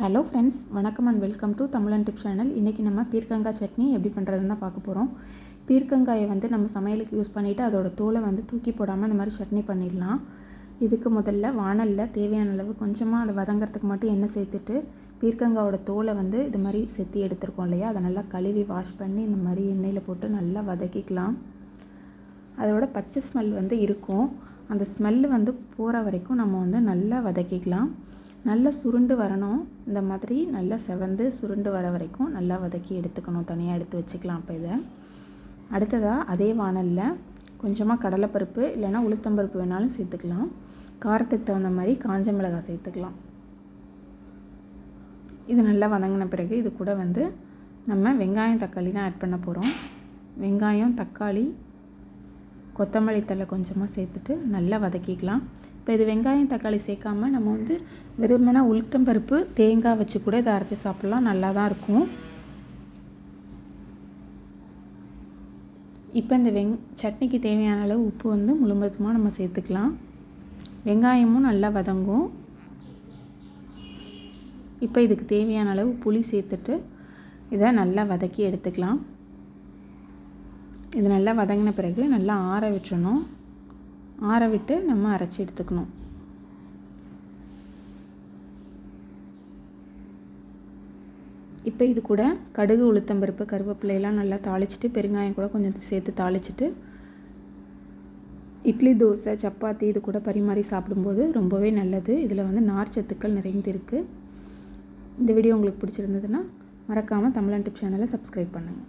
Hello friends வணக்கம் and welcome to Tamilan tip channel இன்றைக்கி நம்ம பீர்க்கங்காய் சட்னி எப்படி பண்ணுறதுன்னு தான் பார்க்க போகிறோம் பீர்க்கங்காயை வந்து நம்ம சமையலுக்கு யூஸ் பண்ணிவிட்டு அதோட தோலை வந்து தூக்கி போடாமல் இந்த மாதிரி சட்னி பண்ணிடலாம். இதுக்கு முதல்ல வானலில் தேவையான அளவு கொஞ்சமாக அதை வதங்கிறதுக்கு மட்டும் எண்ணெய் சேர்த்துட்டு பீர்க்கங்காயோட தோலை வந்து இது மாதிரி செத்தி எடுத்துருக்கோம் இல்லையா? அதை நல்லா கழுவி வாஷ் பண்ணி இந்த மாதிரி எண்ணெயில் போட்டு நல்லா வதக்கிக்கலாம். அதோட பச்சை ஸ்மெல் வந்து இருக்கும். அந்த ஸ்மெல்லு வந்து போகிற வரைக்கும் நம்ம வந்து நல்லா வதக்கிக்கலாம். நல்லா சுருண்டு வரணும். இந்த மாதிரி நல்லா செவந்து சுருண்டு வர வரைக்கும் நல்லா வதக்கி எடுத்துக்கணும். தனியாக எடுத்து வச்சுக்கலாம் அப்போ இதை. அடுத்ததாக அதே வானலில் கொஞ்சமாக கடலைப்பருப்பு இல்லைன்னா உளுத்தம்பருப்பு வேணாலும் சேர்த்துக்கலாம். காரத்துக்கு தகுந்த மாதிரி காஞ்ச மிளகாய் சேர்த்துக்கலாம். இது நல்லா வதங்கின பிறகு இது கூட வந்து நம்ம வெங்காயம் தக்காளி தான் ஆட் பண்ண போகிறோம் வெங்காயம் தக்காளி கொத்தமல்லி தழை கொஞ்சமாக சேர்த்துட்டு நல்லா வதக்கிக்கலாம். இப்போ இது வெங்காயம் தக்காளி சேர்க்காம நம்ம வந்து வெறுமனா உளுத்தம்பருப்பு தேங்காய் வச்சு கூட இதை அரைச்சி சாப்பிட்லாம். நல்லா தான் இருக்கும். இப்போ இந்த வெங் சட்னிக்கு தேவையான அளவு உப்பு வந்து முழுமதுமாக நம்ம சேர்த்துக்கலாம். வெங்காயமும் நல்லா வதங்கும். இப்போ இதுக்கு தேவையான அளவு புளி சேர்த்துட்டு இதை நல்லா வதக்கி எடுத்துக்கலாம். இது நல்லா வதங்கின பிறகு நல்லா ஆற விட்டுறணும் ஆற விட்டு நம்ம அரைச்சி எடுத்துக்கணும். இப்போ இது கூட கடுகு உளுத்தம்பருப்பு கருவேப்பிலையெல்லாம் நல்லா தாளிச்சிட்டு பெருங்காயம் கூட கொஞ்சம் சேர்த்து தாளிச்சிட்டு இட்லி தோசை சப்பாத்தி இது கூட பரிமாறி சாப்பிடும்போது ரொம்பவே நல்லது. இதில் வந்து நார் சத்துக்கள் நிறைந்திருக்கு இந்த வீடியோ உங்களுக்கு பிடிச்சிருந்ததுன்னா மறக்காமல் தமிழன் டிப் சேனலை சப்ஸ்கிரைப் பண்ணுங்கள்